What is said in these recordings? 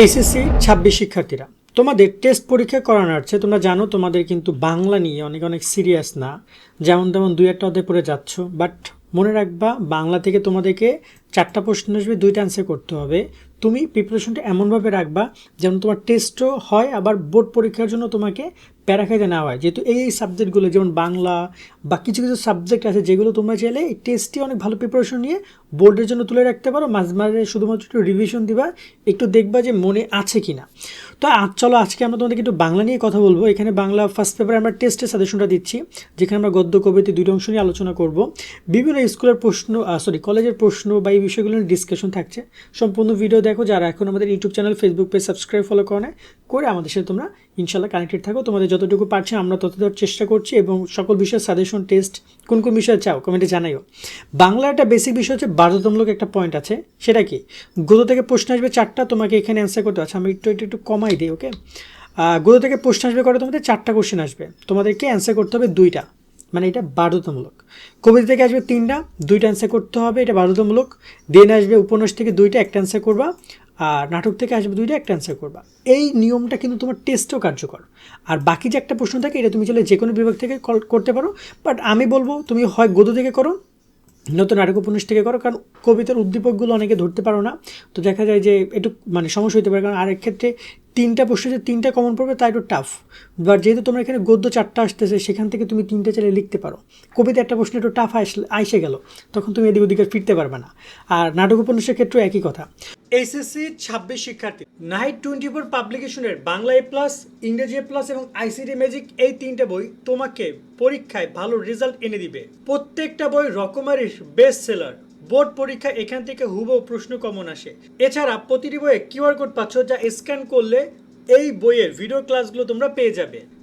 HSC ছাব্বিশ শিক্ষার্থীরা, তোমাদের টেস্ট পরীক্ষা করানোর আছে, তোমরা জানো তোমাদের কিন্তু বাংলা নিয়ে অনেক অনেক সিরিয়াস না। যেমন তেমন দুই একটা অধ্যায় পড়ে যাচ্ছ বাট মনে রাখবা বাংলা থেকে তোমাদেরকে চারটা প্রশ্ন আসবে, দুইটা অ্যান্সার করতে হবে। তুমি প্রিপারেশনটা এমনভাবে রাখবা যেমন তোমার টেস্টও হয়, আবার বোর্ড পরীক্ষার জন্য তোমাকে প্যারা খাইতে নেওয়া হয়। যেহেতু এই সাবজেক্টগুলো যেমন বাংলা বা কিছু কিছু সাবজেক্ট আছে যেগুলো তোমরা চাইলে এই টেস্টে অনেক ভালো প্রিপারেশন নিয়ে বোর্ডের জন্য তুলে রাখতে পারো। মাঝে মাঝে শুধুমাত্র একটু রিভিশন দিবা, একটু দেখবা যে মনে আছে কি না তো আজ চলো, আজকে আমরা তোমাদেরকে একটু বাংলা নিয়ে কথা বলব। এখানে বাংলা ফার্স্ট পেপারে আমরা টেস্টের সাজেশনটা দিচ্ছি, যেখানে আমরা গদ্য, কবিতা দুটো অংশ নিয়ে আলোচনা করব। বিভিন্ন স্কুলের প্রশ্ন সরি কলেজের প্রশ্ন বা এই বিষয়গুলো নিয়ে ডিসকাশন থাকছে। সম্পূর্ণ ভিডিও দেখো, যারা এখন আমাদের YouTube channel Facebook page subscribe follow করে করে আমাদের সাথে তোমরা ইনশাল্লাহ কানেক্টেড থাকো। তোমাদের যতটুকু পারছি আমরা ততটুকু চেষ্টা করছি এবং সকল বিষয়ে সাজেশন টেস্ট কোন কোন বিষয়ে চাও কমেন্টে জানাইও। বাংলা একটা বেসিক বিষয় হচ্ছে বাধ্যতামূলক একটা পয়েন্ট আছে, সেটা কি? গত থেকে প্রশ্ন আসবে চারটা, তোমাকে এখানে অ্যান্সার করতে আছে আমি একটু একটু একটু কমাই দিই ওকে গত থেকে প্রশ্ন আসবে করে তোমাদের চারটা কোশ্চেন আসবে। তোমাদেরকে অ্যান্সার করতে হবে দুইটা মানে এটা বাধ্যতামূলক। কবিতা থেকে আসবে তিনটা, দুইটা অ্যান্সার করতে হবে, এটা বাধ্যতামূলক। দেন আসবে উপন্যাস থেকে দুইটা, একটা অ্যান্সার করবা। আর নাটক থেকে আসবে, দুইটা একটা অ্যান্সার করবা। এই নিয়মটা কিন্তু তোমার টেস্টেও কার্যকর। আর বাকি যে একটা প্রশ্ন থাকে, এটা তুমি চলে যে কোনো বিভাগ থেকে কল করতে পারো। বাট আমি বলব, তুমি হয় গদ থেকে করো নতুন নাটক উপন্যাস থেকে করো, কারণ কবিতার উদ্দীপকগুলো অনেকে ধরতে পারো না। তো দেখা যায় যে একটু মানে সমস্যা হতে পারে, কারণ আরেক ক্ষেত্রে তিনটা প্রশ্ন যে তিনটা কমন পড়বে তা একটু টাফ বাট যেহেতু তোমার এখানে গদ্য চারটা আসতেছে, সেখান থেকে তুমি তিনটা চাইলে লিখতে পারো। কবিতা একটা প্রশ্ন একটু টাফ আসলে আইসে গেল, তখন তুমি এদিক ওদিকে ফিরতে পারবে না। আর নাটক উপন্যাসের ক্ষেত্রেও একই কথা। এইচএসসি ছাব্বিশ শিক্ষার্থী নাইট টোয়েন্টি ফোর পাবলিকেশনের বাংলা এ প্লাস ইংরেজি এ প্লাস এবং আইসিটি ম্যাজিক এই তিনটা বই তোমাকে পরীক্ষায় ভালো রেজাল্ট এনে দিবে। প্রত্যেকটা বই রকমারির বেস্ট সেলার বোর্ড পরীক্ষা এখান থেকে হুবহু প্রশ্ন কমন আসে। এছাড়া প্রতিটি বইয়ে কিউআর কোড পাচ্ছ যা স্ক্যান করলে এই বইয়ের ভিডিও ক্লাসগুলো তোমরা পেয়ে যাবে।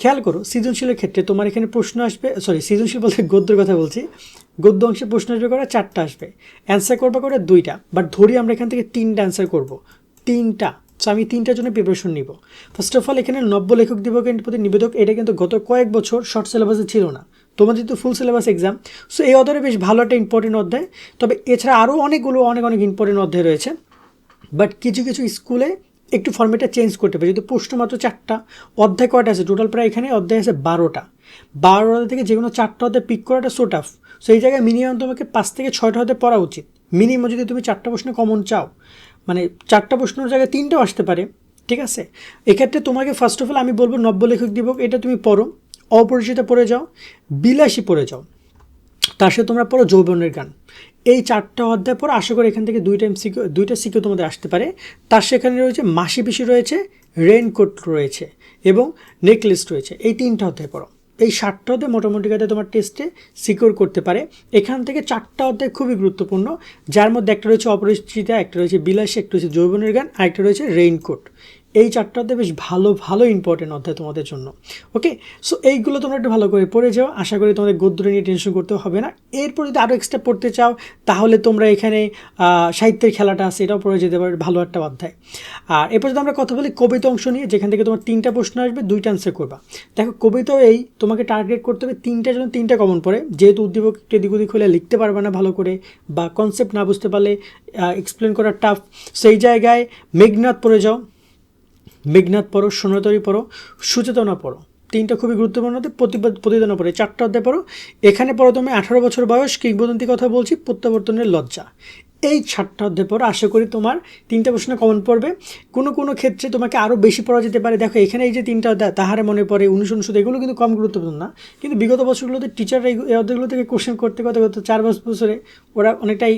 খেয়াল করো, সৃজনশীলের ক্ষেত্রে তোমার এখানে প্রশ্ন আসবে সরি সৃজনশীল বলতে গদ্যের কথা বলছি। গদ্য অংশে প্রশ্ন আসবে করে চারটা আসবে। অ্যান্সার করবা করে দুইটা। বাট ধরি আমরা এখান থেকে তিনটা অ্যান্সার করব। তিনটা। সো আমি তিনটার জন্য প্রিপারেশন নিব। ফার্স্ট অফ অল এখানে নব্য লেখক দিবসের প্রতি নিবেদক, এটা কিন্তু গত কয়েক বছর শর্ট সিলেবাসে ছিল না। তোমাদের তো ফুল সিলেবাস এক্সাম সো এই অধ্যায়ে বেশ ভালো একটা ইম্পর্টেন্ট অধ্যায়। তবে এছাড়া আরও অনেকগুলো, অনেক অনেক ইম্পর্টেন্ট অধ্যায় রয়েছে। বাট কিছু কিছু স্কুলে একটু ফর্মেটটা চেঞ্জ করতে পারে। যেহেতু প্রশ্ন মাত্র চারটা, অধ্যায় কয়টা আছে? টোটাল প্রায় এখানে অধ্যায় আছে বারোটা। বারোটা থেকে যে কোনো চারটা অধ্যায় পিক করাটা সো টাফ সো এই জায়গায় মিনিমাম তোমাকে পাঁচ থেকে ছয়টা অধ্যায় পড়া উচিত। মিনিমাম যদি তুমি চারটা প্রশ্ন কমন চাও মানে চারটা প্রশ্নের জায়গায় তিনটাও আসতে পারে, ঠিক আছে? এক্ষেত্রে তোমাকে ফার্স্ট অফ অল আমি বলব নব্য লেখক দিবক, এটা তুমি পড়ো। অপরিচিত পড়ে যাও, বিলাসী পড়ে যাও। তার সাথে তোমরা পড়ো যৌবনের গান। এই চারটা অধ্যায় পর আশা করি এখান থেকে দুইটা সিকিউ দুইটা সিকিউ তোমাদের আসতে পারে। তার সেখানে রয়েছে মাসি পিসি রয়েছে, রেইনকোট রয়েছে এবং নেকলেস রয়েছে। এই তিনটা অধ্যায় পড়ো। এই ষাটটা অধ্যায় মোটামুটি কাজে তোমার টেস্টে সিকিউর করতে পারে। এখান থেকে চারটা অধ্যায় খুবই গুরুত্বপূর্ণ, যার মধ্যে একটা রয়েছে অপরিচিতা, একটা রয়েছে বিলাসী, একটা রয়েছে যৌবনের গান আর একটা রয়েছে রেইনকোট। এই চারটাতে বেশ ভালো ভালো ইম্পর্টেন্ট অধ্যায় তোমাদের জন্য। ওকে সো এইগুলো তোমরা একটু ভালো করে পড়ে যাও। আশা করি তোমাদের গদ্য নিয়ে টেনশন করতে হবে না। এরপর যদি আরও এক্সট্রা পড়তে চাও, তাহলে তোমরা এখানে সাহিত্যের খেলাটা আছে, এটাও পড়ে যেতে পারে। ভালো একটা অধ্যায়। আর এরপর যদি আমরা কথা বলি কবিতা অংশ নিয়ে, যেখান থেকে তোমার তিনটা প্রশ্ন আসবে, দুইটা আনসার করবা। দেখো কবিতাও এই, তোমাকে টার্গেট করতে হবে তিনটার জন্য তিনটা কমন পড়ে। যেহেতু উদ্দীপক এদিক ওদিক হলে লিখতে পারবে না ভালো করে, বা কনসেপ্ট না বুঝতে পারলে এক্সপ্লেন করা টাফ সেই জায়গায় মেঘনাথ পড়ে যাও। মেঘনাথ পড়ো সোনাতরী পড়ো, সুচেতনা পড়ো। তিনটা খুবই গুরুত্বপূর্ণ প্রতিবাদ প্রতিদানা পড়ে চারটা অধ্যায় পড়ো। এখানে পড়ো তুমি আঠারো বছর বয়স, কিংবদন্তি কথা বলছি, প্রত্যাবর্তনের লজ্জা। এই চারটা অধ্যায় পড়ো, আশা করি তোমার তিনটা প্রশ্ন কমন পড়বে। কোনো কোনো ক্ষেত্রে তোমাকে আরও বেশি পড়া যেতে পারে। দেখো, এখানে এই যে তিনটা অধ্যায়, তাহারে মনে পড়ে অনুসন্সদ এগুলো কিন্তু কম গুরুত্বপূর্ণ না। কিন্তু বিগত বছরগুলোতে টিচাররা এই অধ্যায়গুলো থেকে কোশ্চেন করতে করতে গত চার পাঁচ বছরে ওরা অনেকটাই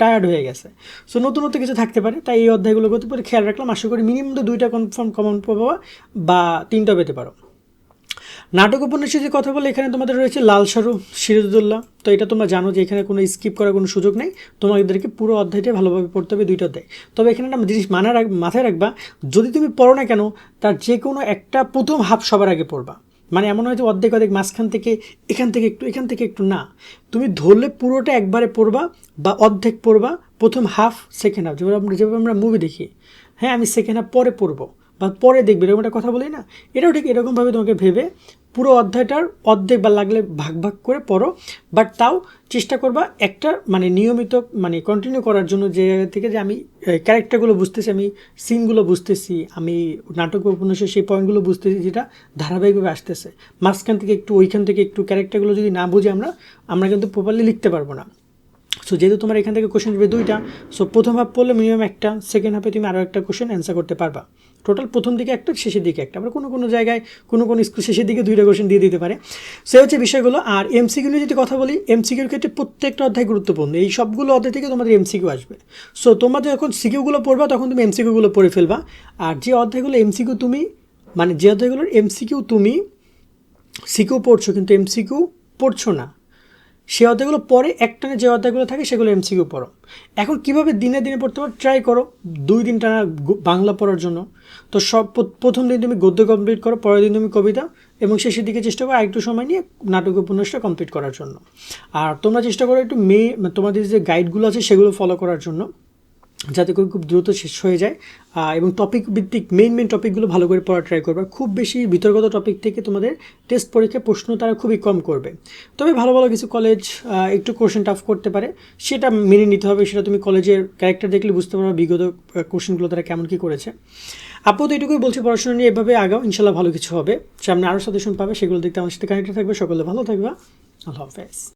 টায়ার্ড হয়ে গেছে। সো নতুনত্ব কিছু থাকতে পারে, তাই এই অধ্যায়গুলো করতে পারে খেয়াল রাখলাম। আশা করি মিনিমাম তো দুইটা কনফার্ম কমন পাবো বা তিনটা পেতে পারো। নাটক উপন্যাসে যদি কথা বলে এখানে তোমাদের রয়েছে লাল সারু সিরাজুদ্দৌল্লা তো এটা তোমরা জানো যে এখানে কোনো স্কিপ করার কোনো সুযোগ নেই। তোমাদেরকে পুরো অধ্যায়টা ভালোভাবে পড়তে হবে দুইটা অধ্যায়। তবে এখানে একটা জিনিস মানা রাখ মাথায় রাখবা, যদি তুমি পড়ো না কেন, তার যে কোনো একটা প্রথম হাফ সবার আগে পড়বা। মানে এমন হয় যে অর্ধেক অর্ধেক মাঝখান থেকে এখান থেকে একটু, এখান থেকে একটু, না। তুমি ধরলে পুরোটা একবারে পড়বা বা অর্ধেক পড়বা, প্রথম হাফ সেকেন্ড হাফ যেভাবে আমরা যেভাবে আমরা মুভি দেখি। হ্যাঁ আমি সেকেন্ড হাফ পরে পড়ব। বা পরে দেখবে, এরকম একটা কথা বলি না। এটাও ঠিক এরকমভাবে তোমাকে ভেবে পুরো অধ্যায়টার অর্ধেক বা লাগলে ভাগ ভাগ করে পড়ো বাট তাও চেষ্টা করবা একটা মানে নিয়মিত মানে কন্টিনিউ করার জন্য যে জায়গা থেকে যে আমি ক্যারেক্টারগুলো বুঝতেছি, আমি সিনগুলো বুঝতেছি, আমি নাটক বা উপন্যাসের সেই পয়েন্টগুলো বুঝতেছি যেটা ধারাবাহিকভাবে আসতেছে। মাঝখান থেকে একটু, ওইখান থেকে একটু ক্যারেক্টারগুলো যদি না বুঝি আমরা আমরা কিন্তু প্রপারলি লিখতে পারব না। সো যেহেতু তোমার এখান থেকে কোশ্চেন দেবে দুইটা সো প্রথম হাফ পড়লে মিনিমাম একটা সেকেন্ড হাফে তুমি আরও একটা কোশ্চেন অ্যান্সার করতে পারবা। টোটাল প্রথম দিকে একটা, শেষের দিকে একটা। আবার কোনো কোনো জায়গায়, কোনো কোনো স্কুল শেষের দিকে দুইটা কোশ্চেন দিয়ে দিতে পারে। সে হচ্ছে বিষয়গুলো। আর এমসিকিউ নিয়ে যদি কথা বলি এমসিকিউর ক্ষেত্রে প্রত্যেকটা অধ্যায় গুরুত্বপূর্ণ। এই সবগুলো অধ্যায় থেকে তোমাদের এমসিকিউ আসবে। সো তোমরা যখন সিকিউগুলো পড়বা, তখন তুমি এমসিকিউগুলো পড়ে ফেলবা। আর যে অধ্যায়গুলো এমসিকিউ তুমি মানে যে অধ্যায়গুলোর এমসিকিউ তুমি সিকিউ পড়ছো, কিন্তু এমসিকিউ পড়ছো না। সে অধ্যায়গুলো পরে এক টানে যে অধ্যায়গুলো থাকে সেগুলো এমসিকিউ পড়ো। এখন কীভাবে দিনে দিনে পড়তে পারো? ট্রাই করো। দুই দিন টানা বাংলা পড়ার জন্য। তো সব প্রথম দিন তুমি গদ্য কমপ্লিট করো, পরের দিন তুমি কবিতা এবং শেষের দিকে চেষ্টা করো আরেকটু সময় নিয়ে নাটক উপন্যাসটা কমপ্লিট করার জন্য। আর তোমরা চেষ্টা করো একটু মে তোমাদের যে গাইডগুলো আছে সেগুলো ফলো করার জন্য। যাতে করে খুব দ্রুত শেষ হয়ে যায়। এবং টপিক ভিত্তিক মেইন মেইন টপিকগুলো ভালো করে পড়া ট্রাই করবে। খুব বেশি বিতর্কত টপিক থেকে তোমাদের টেস্ট পরীক্ষায় প্রশ্ন তারা খুবই কম করবে। তবে ভালো ভালো কিছু কলেজ একটু কোশ্চেন টাফ করতে পারে। সেটা মেনে নিতে হবে, সেটা তুমি কলেজের ক্যারেক্টার দেখলে বুঝতে পারবে, বিগত কোশ্চেনগুলো তারা কেমন কী করেছে। আপাতত এটুকুই বলছি, পড়াশোনা নিয়ে এভাবে আগাও, ইনশাল্লাহ ভালো কিছু হবে। সামনে আরও সাজেশন পাবে, সেগুলো দেখতে আমার সাথে কানেক্টেড থাকবে। সকলে ভালো থাকবে। আল্লাহ হাফেজ।